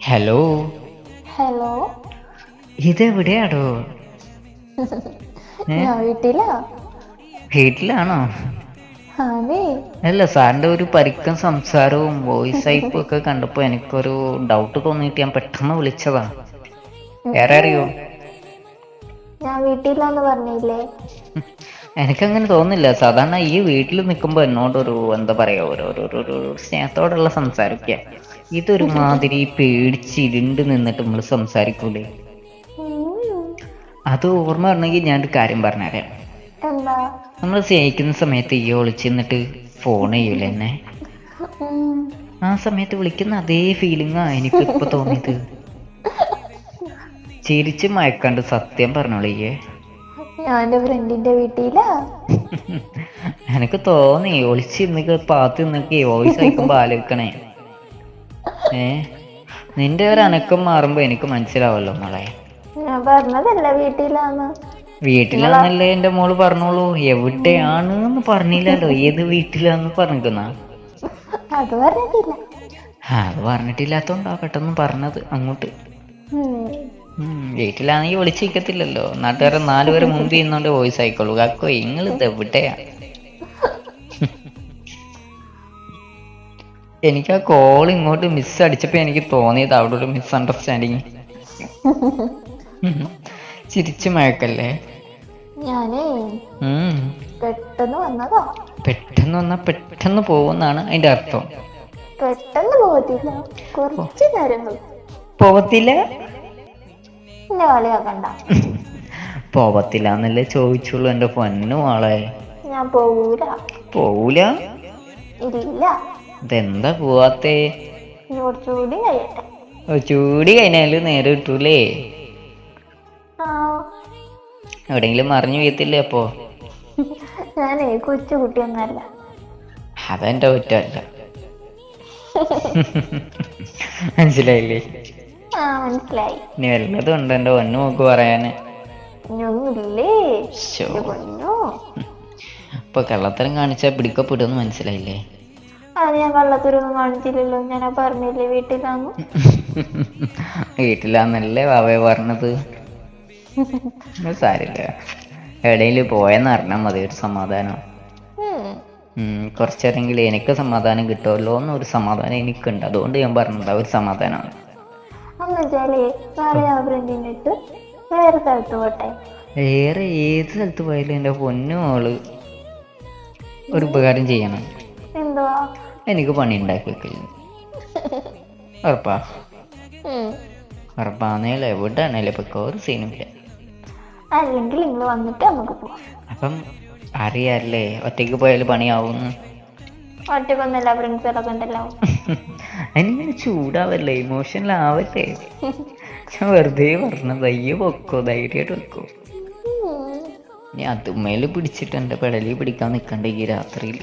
Hello hello ഇതെവിടെയാടോ? വീട്ടിലാ? വീട്ടിലാണോ? അല്ല സാറിന്റെ ഒരു പരിക്കൻ സംസാരവും വോയിസ് അയപ്പും ഒക്കെ കണ്ടപ്പോ എനിക്കൊരു ഡൗട്ട് തോന്നിയിട്ട് ഞാൻ പെട്ടെന്ന് വിളിച്ചതാ. വേറെ അറിയോ ഞാൻ വീട്ടിലാന്ന് പറഞ്ഞില്ലേ? എനിക്കങ്ങനെ തോന്നുന്നില്ല. സാധാരണ ഈ വീട്ടിൽ നിൽക്കുമ്പോൾ എന്നോടൊരു എന്താ പറയാ ഒരു ഒരു ഒരു- ഒരു സ്നേഹത്തോടുള്ള സംസാരിക്കുക ഇതൊരു മാതിരി പേടിച്ച് ഇരുണ്ട് നിന്നിട്ട് നമ്മൾ സംസാരിക്കൂലേ. അത് ഓർമ്മ വരണമെങ്കിൽ ഞാനൊരു കാര്യം പറഞ്ഞുതരാം. എന്താ? നമ്മൾ സ്നേഹിക്കുന്ന സമയത്ത് ഈ ഒളിച്ചിരുന്നിട്ട് ഫോൺ ചെയ്യൂല എന്നെ? ആ സമയത്ത് വിളിക്കുന്ന അതേ ഫീലിംഗ് ഫീലിംഗാ എനിക്ക് ഇപ്പൊ തോന്നിയത്. ചിരിച്ച് മയക്കാണ്ട് സത്യം പറഞ്ഞോളിയേ. എന്റെ ഫ്രണ്ടിന്റെ വീട്ടിലാ? എനിക്ക് തോന്നി പാത്ത് നിന്നൊക്കെ വോയിസ് അയക്കുമ്പോ ആലോചിക്കണേ. ഏ? നിന്റെ ഒരു അനക്കം മാറുമ്പോ എനിക്ക് മനസ്സിലാവല്ലോ മോളെ. ഞാൻ പറഞ്ഞതല്ല വീട്ടിലാന്ന്? വീട്ടിലാന്നല്ലേ എന്റെ മോൾ പറഞ്ഞോളൂ. എവിടെയാണ് എന്ന് പറഞ്ഞില്ലല്ലോ. ഏത് വീട്ടിലാന്ന് പറഞ്ഞിരിക്കുന്ന? അത് പറഞ്ഞിട്ടില്ല. അത് പറഞ്ഞിട്ടില്ലാത്തോണ്ടാ പെട്ടെന്ന് പറഞ്ഞത് അങ്ങോട്ട്. വീട്ടിലാണെങ്കിൽ വിളിച്ചിരിക്കത്തില്ലല്ലോ. നാട്ടുകാരെ നാലുപേരെ മുമ്പ് ചെയ്യുന്നോണ്ട് വോയിസ് ആയിക്കോളൂ. കാക്കോ നിങ്ങൾ ഇത് എവിടെയാ? എനിക്ക് ആ കോൾ ഇങ്ങോട്ട് മിസ് അടിച്ചപ്പോ എനിക്ക് തോന്നിയത് അവിടെ ഒരു മിസ് അണ്ടർസ്റ്റാൻഡിങ് ചിരിച്ചു മഴക്കല്ലേ ഞാനേ പെട്ടെന്ന് വന്നതാ. പെട്ടെന്ന് വന്നാ പെട്ടെന്ന് പോകുന്നാണ് അതിന്റെ അർത്ഥം. പെട്ടെന്ന് പോകത്തില്ല കുറച്ച് നേരങ്ങൾ. കളി പോവത്തില്ല എന്നെ കളിയാക്കണ്ട പോവത്തില്ല എന്നല്ലേ ചോദിച്ചുള്ളൂ എന്റെ പൊന്നു ആളെ ഞാൻ പോവൂല. പോവൂല? ഇല്ല ഇതെന്താ പോവാത്തേ? ചൂടി കഴിയട്ടെ. ചൂടി കഴിഞ്ഞാൽ നേരെ കിട്ടൂലേ? എവിടെങ്കിലും മറിഞ്ഞു വീത്തില്ലേ അപ്പോ ഞാനേ കൊച്ചു കുട്ടിയൊന്നല്ല അതെന്റെ കുറ്റമല്ല. മനസ്സിലായില്ലേ? ആ മനസ്സിലായി. ഇനി വല്ലതും ഉണ്ട് എന്റെ പൊന്നു നോക്ക് പറയാന്. ഇനിയൊന്നുമില്ലേ ശോ. ഇത് പൊന്നോ? ഇപ്പൊ കള്ളത്തരം കാണിച്ചാ പിടിക്കപ്പെടുമെന്ന് മനസ്സിലായില്ലേ? അത് ഞാൻ കള്ളത്തരൊന്നും കാണിച്ചില്ലല്ലോ. ഞാൻ ആ പറഞ്ഞില്ലേ വീട്ടിലാന്ന്? വീട്ടിലാന്നല്ലേ വാവേ പറഞ്ഞത്? അത് സാരില്ല എവിടെയെങ്കിലും പോയെന്ന് അറിഞ്ഞാൽ മതി ഒരു സമാധാനം. ഉം. ഉം, കുറച്ചേരെങ്കിലും എനിക്ക് സമാധാനം കിട്ടുമല്ലോ എന്നൊരു സമാധാനം എനിക്കുണ്ട്. അതുകൊണ്ട് ഞാൻ പറഞ്ഞത് ഒരു സമാധാനമാണ്. എന്നുവെച്ചാലേ നാളെ ഇട്ട് വേറെ സ്ഥലത്ത് പോട്ടെ. വേറെ ഏത് സ്ഥലത്ത് പോയാലും എന്റെ പൊന്നു മോൾ ഒരു ഉപകാരം ചെയ്യണം. എന്തുവാ? എനിക്ക് പണി ഉണ്ടാക്കി വെക്കില്ല ഉറപ്പാ. ഉറപ്പാന്നേലും എവിടെ ആണേലും ഇപ്പൊ ഒരു സീനുമില്ല അല്ലെങ്കിൽ നിങ്ങൾ വന്നിട്ട് നമുക്ക് പോവാം. അപ്പം അറിയാല്ലേ? ഒറ്റയ്ക്ക് പോയാൽ പണിയാവുന്നു. ഒറ്റക്കൊന്നല്ല ഫ്രണ്ട്സുകളൊക്കെ ഉണ്ടല്ലോ. അതിനിങ്ങനെ ചൂടാവല്ലേ? ഇമോഷണൽ ആവല്ലേ? ഞാൻ വെറുതെ പറഞ്ഞു പയ്യെ വെക്കോ ധൈര്യമായിട്ട് വെക്കോ ഇനി അതുമേൽ പിടിച്ചിട്ട് എന്റെ പെടലി പിടിക്കാൻ നിൽക്കണ്ട ഈ രാത്രിയിൽ.